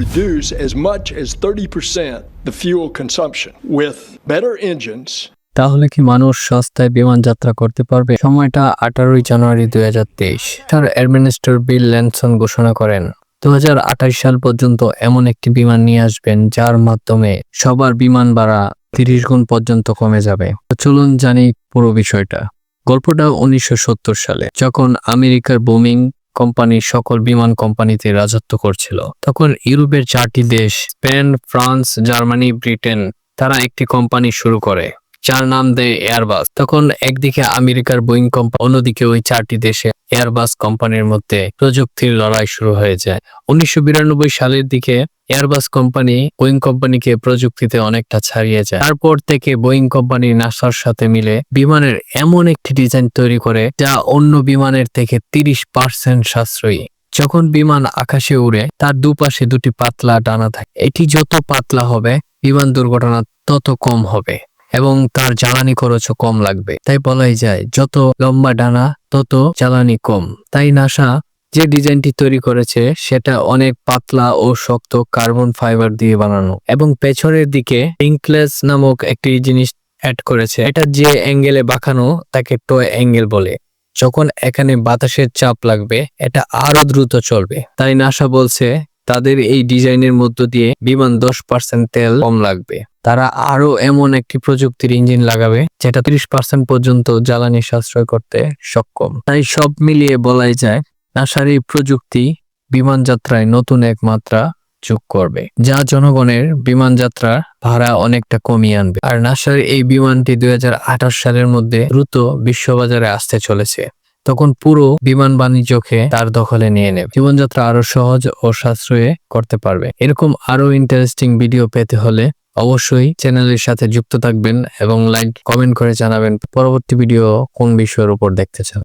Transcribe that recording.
reduce as much as 30% the fuel consumption with better engines. তাহলে কি মানুষ সস্তায় বিমান যাত্রা করতে পারবে? সময়টা আঠারোই জানুয়ারি দুই হাজার তেইশ। তার অ্যাডমিনিস্ট্রেটর বিল ল্যানসন ঘোষণা করেন দু হাজার আঠাশ সাল পর্যন্ত এমন একটি বিমান নিয়ে আসবেন যার মাধ্যমে সবার বিমান ভাড়া তিরিশ গুণ পর্যন্ত কমে যাবে। চলুন জানি পুরো বিষয়টা। গল্পটা উনিশশো সত্তর সালে, যখন আমেরিকার বোমিং কোম্পানি সকল বিমান কোম্পানিতে রাজত্ব করছিল। তখন ইউরোপের চারটি দেশ, স্পেন, ফ্রান্স, জার্মানি, ব্রিটেন, তারা একটি কোম্পানি শুরু করে, যার নাম দেয় এয়ারবাস। তখন একদিকে আমেরিকার বোয়িং কোম্পানি অন্যদিকে ওই চারটি দেশে এয়ারবাস কোম্পানির মধ্যে প্রযুক্তির লড়াই শুরু হয়ে যায়। উনিশশো সালের দিকে এয়ারবাস কোম্পানি বোয়িং কোম্পানিকে প্রযুক্তিতে অনেকটা ছাড়িয়ে যায়। তারপর থেকে বোয়িং কোম্পানি নাসার সাথে মিলে বিমানের এমন একটি ডিজাইন তৈরি করে, যা অন্য বিমানের থেকে তিরিশ পার্সেন্ট সাশ্রয়ী। যখন বিমান আকাশে উড়ে, তার দুপাশে দুটি পাতলা ডানা থাকে। এটি যত পাতলা হবে, বিমান দুর্ঘটনা তত কম হবে এবং তার জ্বালানি খরচও কম লাগবে। তাই বলাই যায়, যত লম্বা ডানা তত জ্বালানি কম। তাই নাসা যে ডিজাইনটি তৈরি করেছে, সেটা অনেক পাতলা ও শক্ত কার্বন ফাইবার দিয়ে বানানো। এবং পেছনের দিকে ইংক্লেস নামক একটি জিনিস অ্যাড করেছে। এটা যে অ্যাঙ্গেলে বাঁকানো, তাকে টয় অ্যাঙ্গেল বলে। যখন এখানে বাতাসের চাপ লাগবে, এটা আরও দ্রুত চলবে। তাই নাসা বলছে তাদের এই ডিজাইনের মধ্য দিয়ে বিমান দশ পার্সেন্ট তেল কম লাগবে। তারা আরও এমন একটি প্রযুক্তির ইঞ্জিন লাগাবে, যেটা ত্রিশ পার্সেন্ট পর্যন্ত জ্বালানি সাশ্রয় করতে সক্ষম। তাই সব মিলিয়ে বলাই যায়, নাসার এই প্রযুক্তি বিমান যাত্রায় নতুন এক মাত্রা যোগ করবে, যা জনগণের বিমান যাত্রার ভাড়া অনেকটা কমিয়ে আনবে। আর নাসার এই বিমানটি দুই হাজার আঠাশ সালের মধ্যে দ্রুত বিশ্ববাজারে আসতে চলেছে। তখন পুরো বিমান বাণিজ্যকে তার দখলে নিয়ে নেবে। জীবনযাত্রা আরও সহজ ও সাশ্রয়ে করতে পারবে। এরকম আরও ইন্টারেস্টিং ভিডিও পেতে হলে অবশ্যই চ্যানেলের সাথে যুক্ত থাকবেন এবং লাইক কমেন্ট করে জানাবেন। পরবর্তী ভিডিও কোন বিষয়ের উপর দেখতে চান?